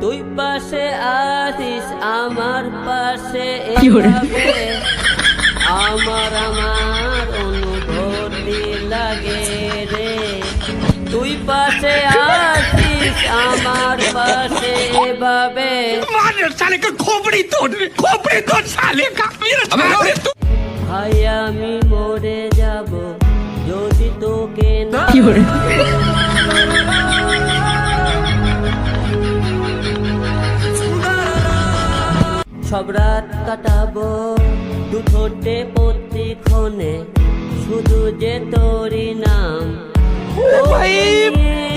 তুই পাশে আসিস আমার পাশে আমার আমার অনুভূতি লাগে রে। তুই পাশে আসিস আমার পাশে এভাবে মানে শালে খোপড়ি খোপড়ি তোর ভাই আমি মরে যাব যদি তোকে না কি করে সব রাত কাটাবো দু প্রতি ক্ষণে শুধু যে তোর নাম ভাই